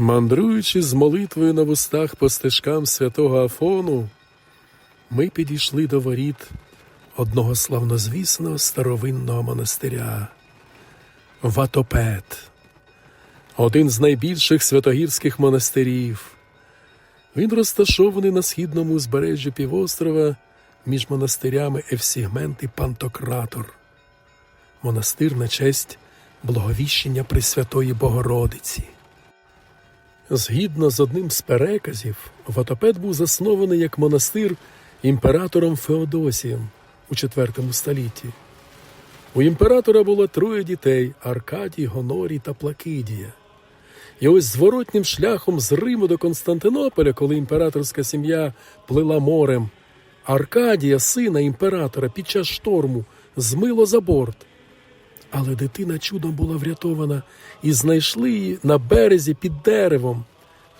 Мандруючи з молитвою на вустах по стежкам святого Афону, ми підійшли до воріт одного славнозвісного старовинного монастиря Ватопет, один з найбільших святогірських монастирів. Він розташований на східному узбережжі півострова між монастирями Евсігмент і Пантократор. Монастир на честь благовіщення Пресвятої Богородиці. Згідно з одним з переказів, Ватопед був заснований як монастир імператором Феодосієм у IV столітті. У імператора було троє дітей Аркадій, Гонорій та Плакидія. І ось зворотнім шляхом з Риму до Константинополя, коли імператорська сім'я плила морем, Аркадія, сина імператора, під час шторму змило за борт. Але дитина чудом була врятована і знайшли її на березі під деревом.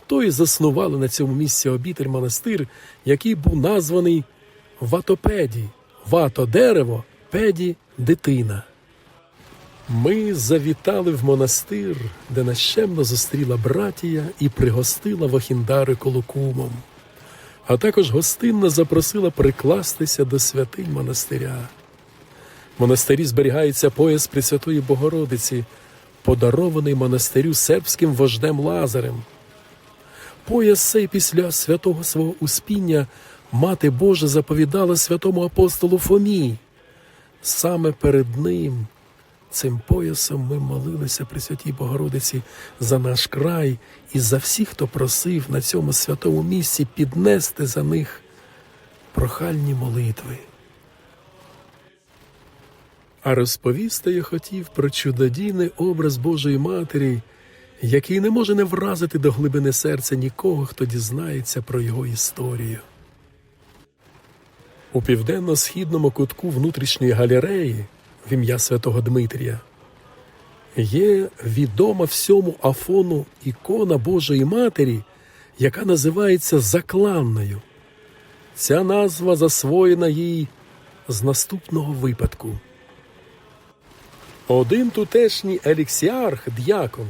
То і заснували на цьому місці обітель монастир, який був названий Ватопеді. Вато дерево, педі дитина. Ми завітали в монастир, де нас щемно зустріла братія і пригостила вахіндари колокумом, а також гостинно запросила прикластися до святинь монастиря. Монастирі зберігається пояс Пресвятої Богородиці, подарований монастирю сербським вождем Лазарем. Пояс цей після святого свого успіння Мати Божа заповідала святому апостолу Фомі. Саме перед ним, цим поясом, ми молилися Пресвятій Богородиці за наш край і за всіх, хто просив на цьому святому місці піднести за них прохальні молитви. А розповісти я хотів про чудодійний образ Божої Матері, який не може не вразити до глибини серця нікого, хто дізнається про його історію. У південно-східному кутку внутрішньої галереї в ім'я святого Дмитрія є відома всьому Афону ікона Божої Матері, яка називається Закланною. Ця назва засвоєна їй з наступного випадку. Один тутешній еліксіарх, д'якон,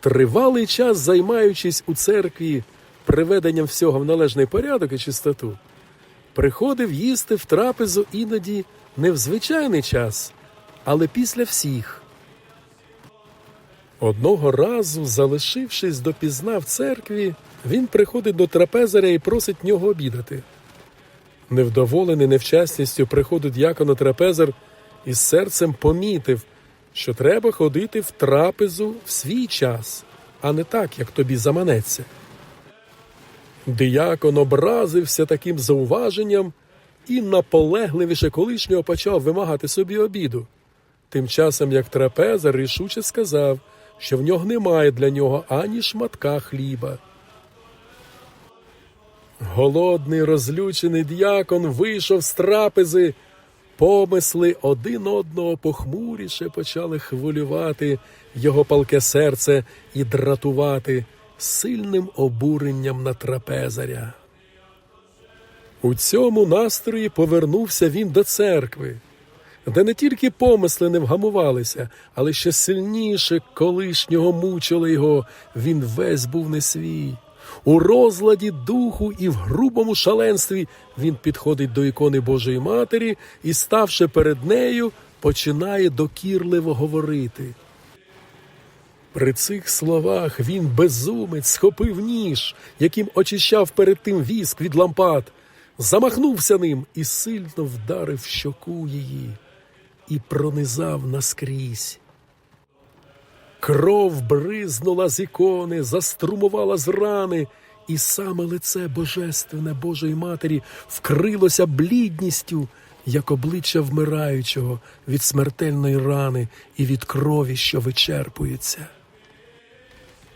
тривалий час займаючись у церкві приведенням всього в належний порядок і чистоту, приходив їсти в трапезу іноді не в звичайний час, але після всіх. Одного разу, залишившись допізна в церкві, він приходить до трапезаря і просить нього обідати. Невдоволений невчасністю приходу д'якона трапезар із серцем помітив, що треба ходити в трапезу в свій час, а не так, як тобі заманеться. Діякон образився таким зауваженням і наполегливіше колишнього почав вимагати собі обіду. Тим часом, як трапезар рішуче сказав, що в нього немає для нього ані шматка хліба. Голодний, розлючений діякон вийшов з трапези. Помисли один одного похмуріше почали хвилювати його палке серце і дратувати сильним обуренням на трапезаря. У цьому настрої повернувся він до церкви, де не тільки помисли не вгамувалися, але ще сильніше колишнього мучили його, він весь був не свій. У розладі духу і в грубому шаленстві він підходить до ікони Божої Матері і, ставши перед нею, починає докірливо говорити. При цих словах він безумець схопив ніж, яким очищав перед тим віск від лампад, замахнувся ним і сильно вдарив щоку її і пронизав наскрізь. Кров бризнула з ікони, заструмувала з рани, і саме лице Божественне Божої Матері вкрилося блідністю, як обличчя вмираючого від смертельної рани і від крові, що вичерпується.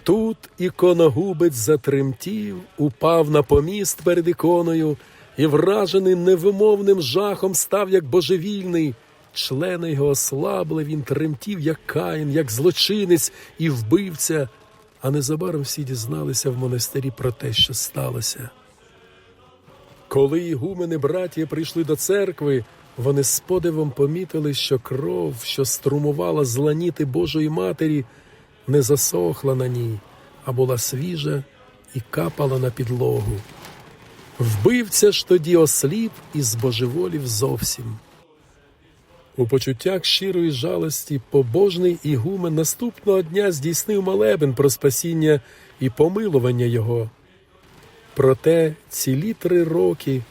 Тут іконогубець затремтів, упав на поміст перед іконою і, вражений невимовним жахом, став як божевільний. Члени його ослабли, він тремтів, як каїн, як злочинець і вбивця, а незабаром всі дізналися в монастирі про те, що сталося. Коли ігумени братія прийшли до церкви, вони з подивом помітили, що кров, що струмувала з ланіти Божої Матері, не засохла на ній, а була свіжа і капала на підлогу. Вбивця ж тоді осліп і збожеволів зовсім. У почуттях щирої жалості побожний ігумен наступного дня здійснив молебен про спасіння і помилування його. Проте цілі три роки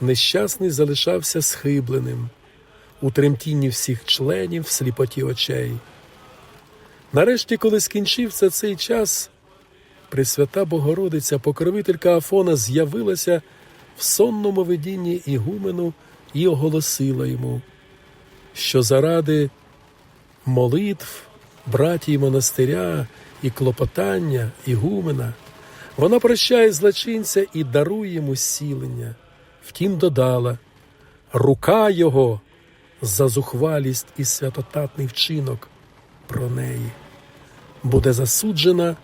нещасний залишався схибленим, у тремтінні всіх членів в сліпоті очей. Нарешті, коли скінчився цей час, Пресвята Богородиця, покровителька Афона, з'явилася в сонному видінні ігумену і оголосила йому, що заради молитв братії монастиря і клопотання ігумена вона прощає злочинця і дарує йому зцілення. Втім, додала рука його за зухвалість і святотатний вчинок про неї буде засуджена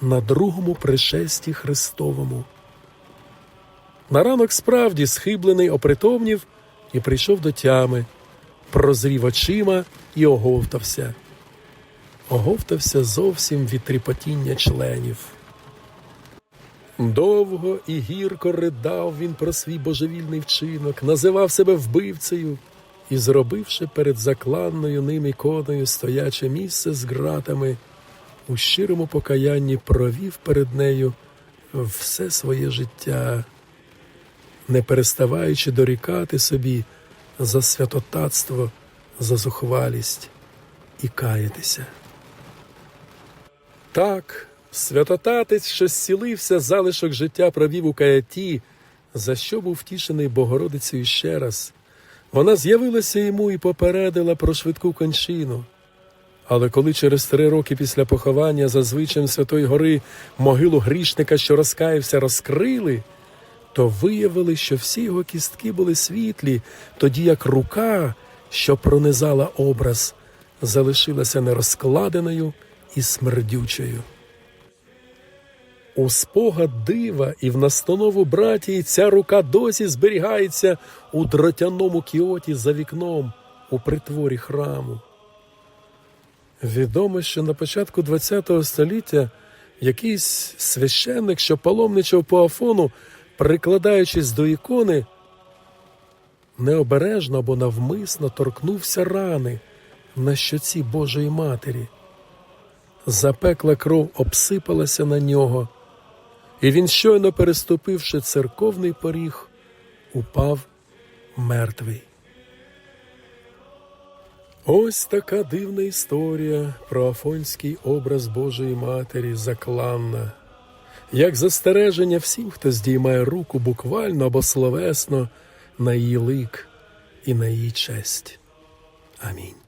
на другому пришесті Христовому. На ранок справді схиблений опритомнів і прийшов до тями, прозрів очима і оговтався. Оговтався зовсім від тріпотіння членів. Довго і гірко ридав він про свій божевільний вчинок, називав себе вбивцею і, зробивши перед закланною ним іконою стояче місце з ґратами, у щирому покаянні провів перед нею все своє життя, не переставаючи дорікати собі за святотатство, за зухвалість і каятися. Так, святотатець, що зцілився, залишок життя провів у каяті, за що був втішений Богородицею ще раз. Вона з'явилася йому і попередила про швидку кончину. Але коли через три роки після поховання за звичаєм Святої Гори могилу грішника, що розкаявся, розкрили, то виявили, що всі його кістки були світлі, тоді як рука, що пронизала образ, залишилася нерозкладеною і смердючою. У спогад дива і в настанову братії ця рука досі зберігається у дротяному кіоті за вікном у притворі храму. Відомо, що на початку ХХ століття якийсь священник, що паломничав по Афону, прикладаючись до ікони, необережно або навмисно торкнувся рани на щоці Божої Матері. Запекла кров обсипалася на нього, і він, щойно переступивши церковний поріг, упав мертвий. Ось така дивна історія про афонський образ Божої Матері закланна, як застереження всім, хто здіймає руку буквально або словесно на її лик і на її честь. Амінь.